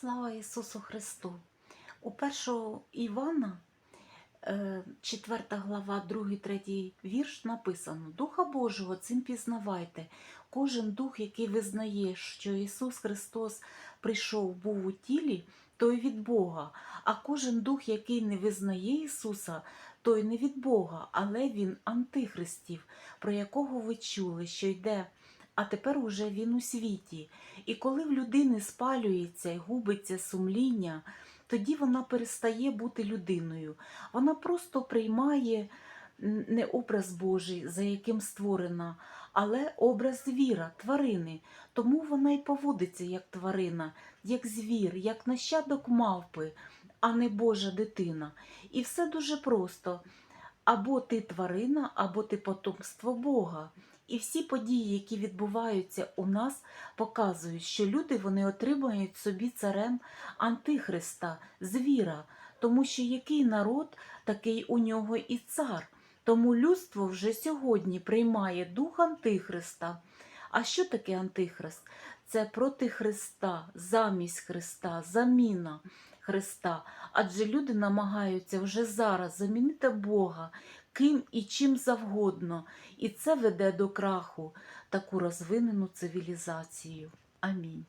Слава Ісусу Христу! У 1 Івана, 4 глава, 2, 3 вірш написано: Духа Божого цим пізнавайте. Кожен дух, який визнає, що Ісус Христос прийшов, був у тілі, той від Бога. А кожен дух, який не визнає Ісуса, той не від Бога, але він антихристів, про якого ви чули, що йде. А тепер уже він у світі. І коли в людини спалюється і губиться сумління, тоді вона перестає бути людиною. Вона просто приймає не образ Божий, за яким створена, але образ звіра, тварини. Тому вона й поводиться як тварина, як звір, як нащадок мавпи, а не Божа дитина. І все дуже просто. Або ти тварина, або ти потомство Бога. І всі події, які відбуваються у нас, показують, що люди вони отримують собі царем Антихриста, звіра, тому що який народ, такий у нього і цар. Тому людство вже сьогодні приймає дух Антихриста. А що таке Антихрист? Це проти Христа, замість Христа, заміна Христа. Адже люди намагаються вже зараз замінити Бога ким і чим завгодно, і це веде до краху таку розвинену цивілізацію. Амінь.